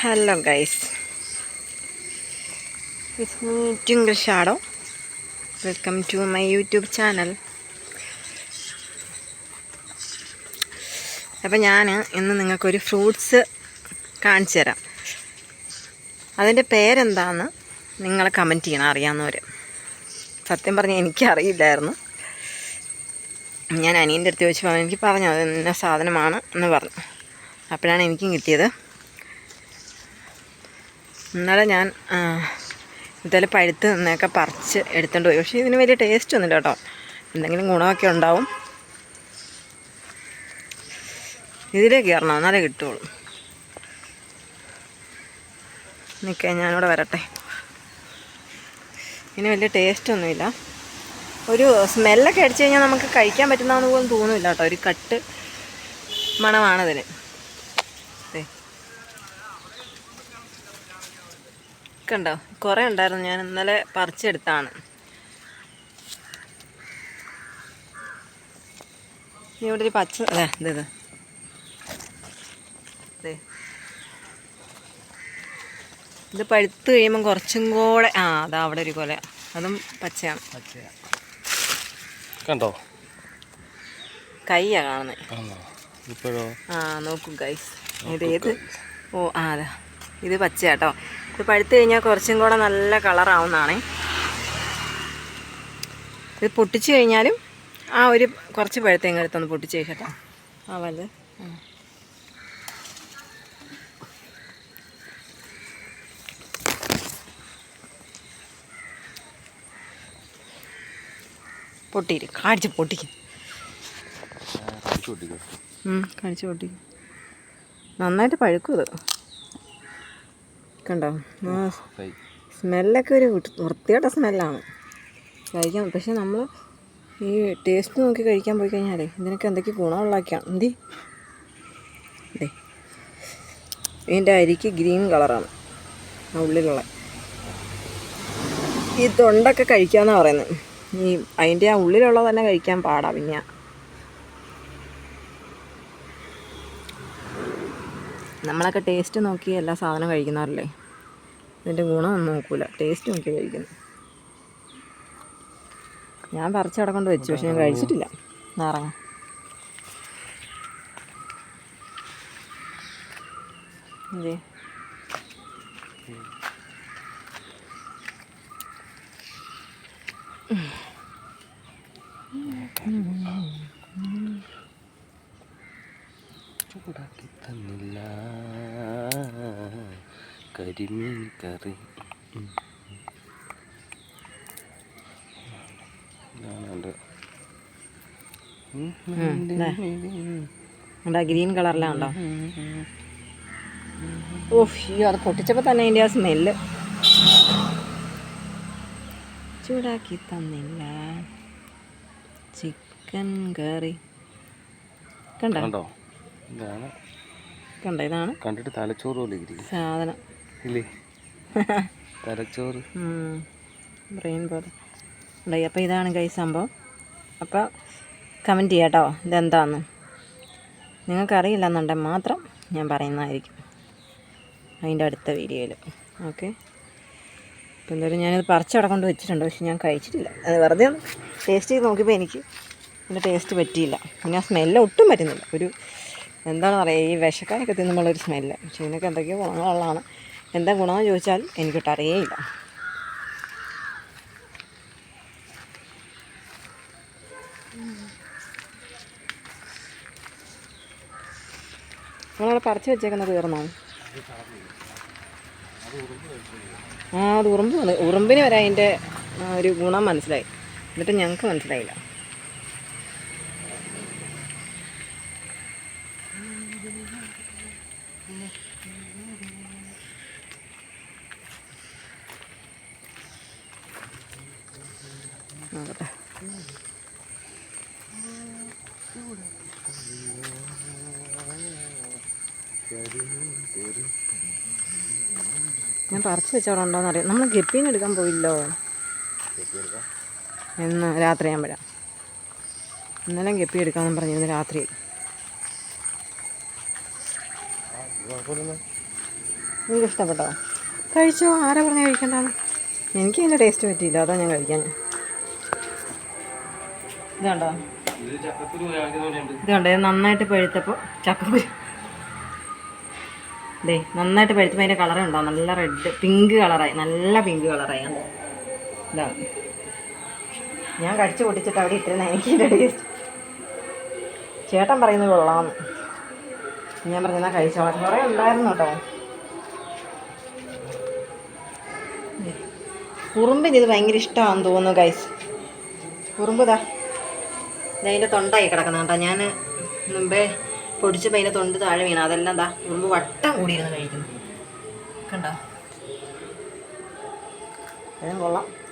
Hello guys with me Twinkle Shadow welcome to my YouTube channel അപ്പം ഞാൻ ഇന്ന് നിങ്ങൾക്കൊരു ഫ്രൂട്ട്സ് കാണിച്ചു തരാം. അതിന്റെ പേരെന്താന്ന് നിങ്ങൾ കമന്റ് ചെയ്യണം അറിയാവുന്നവർ സത്യം പറഞ്ഞാൽ എനിക്കറിയില്ലായിരുന്നു. ഞാൻ അനിയന്റെ അടുത്ത് ചോദിച്ചപ്പോൾ എനിക്ക് പറഞ്ഞു അത് ഇന്ന സാധനമാണ്? എന്ന് പറഞ്ഞു. അപ്പോഴാണ് എനിക്കും കിട്ടിയത്. ഇന്നലെ ഞാൻ ഇതെല്ലാം പഴുത്ത് നിന്നൊക്കെ പറിച്ച് എടുത്തുകൊണ്ട് പോയി. പക്ഷേ ഇതിന് വലിയ ടേസ്റ്റ് ഒന്നുമില്ല കേട്ടോ. എന്തെങ്കിലും ഗുണമൊക്കെ ഉണ്ടാവും. ഇതിലേക്ക് കയറണം എന്നാലേ കിട്ടുള്ളൂ. നിൽക്കേ ഞാനിവിടെ വരട്ടെ. ഇതിന് വലിയ ടേസ്റ്റ് ഒന്നുമില്ല ഒരു സ്മെല്ലൊക്കെ അടിച്ചു കഴിഞ്ഞാൽ നമുക്ക് കഴിക്കാൻ പറ്റുന്നതെന്ന് പോലും തോന്നില്ല കേട്ടോ. ഒരു കട്ട് മണമാണതിന് കണ്ടോ കുറേ ഉണ്ടായിരുന്നു. ഞാൻ ഇന്നലെ പറിച്ചെടുത്താണ്. ഇവിടെ ഒരു പച്ച അതെ ഇത് ഇത്. പഴുത്ത് കഴിയുമ്പം കുറച്ചും കൂടെ ആ അതാ അവിടെ ഒരു കൊല. അതും പച്ചയാണ്. കണ്ടോ? കൈയാ കാണുന്നത് ആ നോക്കൂ ഗൈസ് ഇത് ഏത്? ഓ ആ അതാ. ഇത് പച്ചയാട്ടോ. ഇത് പഴുത്ത് കഴിഞ്ഞാൽ കുറച്ചും കൂടെ നല്ല കളറാവുന്നതാണേ. ഇത് പൊട്ടിച്ചു കഴിഞ്ഞാലും ആ ഒരു കുറച്ച് പഴുത്തേങ്ങ എടുത്തൊന്ന് പൊട്ടിച്ച് കേട്ടോ. ആ വലുത്. പൊട്ടിക്കും. കാണിച്ചു പൊട്ടിക്കോ. കാണിച്ച് പൊട്ടിക്കും. നന്നായിട്ട് പഴുക്കും ഇത്. കണ്ടോ? ആ സ്മെല്ലൊക്കെ ഒരു വൃത്തികെട്ട സ്മെല്ലാണ് കഴിക്കാം പക്ഷെ നമ്മൾ ഈ ടേസ്റ്റ് നോക്കി കഴിക്കാൻ പോയി കഴിഞ്ഞാലേ ഇതിനൊക്കെ എന്തൊക്കെ ഗുണമുള്ളതൊക്കെയാണ് എന്തി? അതെ ഇതിന്റെ അരിക്ക് ഗ്രീൻ കളറാണ്. ആ ഉള്ളിലുള്ള. ഈ തൊണ്ടൊക്കെ കഴിക്കാമെന്നാണ് പറയുന്നത്. ഈ അതിന്റെ ആ ഉള്ളിലുള്ളത് തന്നെ കഴിക്കാൻ പാടാ പിന്നെ നമ്മളൊക്കെ ടേസ്റ്റ് നോക്കി എല്ലാ സാധനവും കഴിക്കുന്നവരല്ലേ? ഇതിന്റെ ഗുണമൊന്നും നോക്കൂല. ടേസ്റ്റ് നോക്കി കഴിക്കുന്നു. ഞാൻ പറിച്ചവിടെ കൊണ്ട് വെച്ചു പക്ഷെ ഞാൻ കഴിച്ചിട്ടില്ല. നാറങ്ങ അതെ ചൂടാക്കി തന്നില്ല. കരിമീൻ കറി. ഗ്രീൻ കളറിലാണ് ഉണ്ടോ ഓഹ് അയ്യോ അത് പൊട്ടിച്ചപ്പോൾ തന്നെ അതിന്റെ ആ സ്മെല്ല്. ചൂടാക്കി തന്നില്ല. Chicken curry. കണ്ടോ? ഇതാണ്. കണ്ടോ ഇതാണ്? കണ്ടിട്ട് തലച്ചോറ് പോലെ ഇരിക്കും സാധനം. ഇല്ലേ? തലച്ചോറ്. ബ്രെയിൻ പോലെ ഉണ്ടായി അപ്പോൾ ഇതാണ് കൈ സംഭവം. അപ്പോൾ കമന്റ് ചെയ്യാം കേട്ടോ ഇതെന്താന്ന്. നിങ്ങൾക്കറിയില്ലെന്നുണ്ടെങ്കിൽ മാത്രം ഞാൻ പറയുന്നതായിരിക്കും. അതിന്റെ അടുത്ത വീഡിയോയിൽ. ഓക്കെ അപ്പോൾ എന്തായാലും ഞാനിത് പറിച്ചവിടെ കൊണ്ട് വെച്ചിട്ടുണ്ട് പക്ഷെ ഞാൻ കഴിച്ചിട്ടില്ല. അത് വെറുതെ ഒന്ന് ടേസ്റ്റ് ചെയ്ത് നോക്കിയപ്പോൾ എനിക്ക് ഇതിന്റെ ടേസ്റ്റ് പറ്റിയില്ല. പിന്നെ ആ സ്മെല്ല് ഒട്ടും പറ്റുന്നില്ല. ഒരു എന്താണ് പറയുക ഈ വിശക്കാനൊക്കെ തിന്നുമ്പോഴൊരു സ്മെല്ല് പക്ഷേ ഇതിനൊക്കെ എന്തൊക്കെയോ ഗുണങ്ങളുള്ളതാണ്. എന്താ ഗുണമെന്ന് ചോദിച്ചാൽ എനിക്കൊട്ട് അറിയേയില്ല. നമ്മളവിടെ പറിച്ചു വെച്ചേക്കുന്നത് തീർന്നോ ആ അത് ഉറുമ്പ് ഉറുമ്പിന് വരെ അതിന്റെ ഒരു ഗുണം മനസ്സിലായി. എന്നിട്ട് ഞങ്ങൾക്ക് മനസ്സിലായില്ല. നോക്കട്ടെ ഞാൻ പറിച്ചു വെച്ചവരുണ്ടോന്ന് അറിയാം. നമ്മൾ ഗപ്പീനെ എടുക്കാൻ പോയില്ലോ. ഇന്ന് രാത്രി ഞാൻ വരാം. ഇന്നലെ ഗപ്പി എടുക്കാമെന്ന് പറഞ്ഞിരുന്നു രാത്രി. നിങ്ങൾക്ക് ഇഷ്ടപ്പെട്ടോ? കഴിച്ചോ? ആരാ പറഞ്ഞ കഴിക്കണ്ടെന്ന്? എനിക്ക് അതിന്റെ ടേസ്റ്റ് പറ്റിയില്ല. അതാ ഞാൻ കഴിക്കാൻ. ഇതുണ്ടോ? ഇതുണ്ട് ഇത് നന്നായിട്ട് പഴുത്തപ്പോൾ ചക്കക്കുരു. ദേ നന്നായിട്ട് പഴുത്തപ്പോൾ അതിന്റെ കളർ ഉണ്ടോ നല്ല റെഡ് പിങ്ക് കളറായി നല്ല പിങ്ക് കളറായി? ഇതാണ് ഞാൻ കടിച്ചു പൊട്ടിച്ചിട്ട് അവിടെ ഇട്ടിരുന്ന എനിക്ക് ടേസ്റ്റ് ചേട്ടൻ പറയുന്നത് കൊള്ളാം. ഞാൻ പറഞ്ഞാൽ കഴിച്ചോളാം. കുറേ ഉണ്ടായിരുന്നു കേട്ടോ. കുറുമ്പിന് ഇത് ഭയങ്കര ഇഷ്ടമാണെന്ന് തോന്നുന്നു ഗൈസ് ഉറുമ്പ് അതിന്റെ തൊണ്ടായി കിടക്കുന്ന കേട്ടോ. ഞാൻ മുമ്പേ പൊടിച്ചപ്പോൾ അതിന്റെ തൊണ്ട് താഴെ വീണ. അതെല്ലാം എന്താ മുമ്പ് വട്ടം കൂടിയിരുന്ന് കഴിക്കുന്നു. കണ്ടോ? അതും കൊള്ളാം.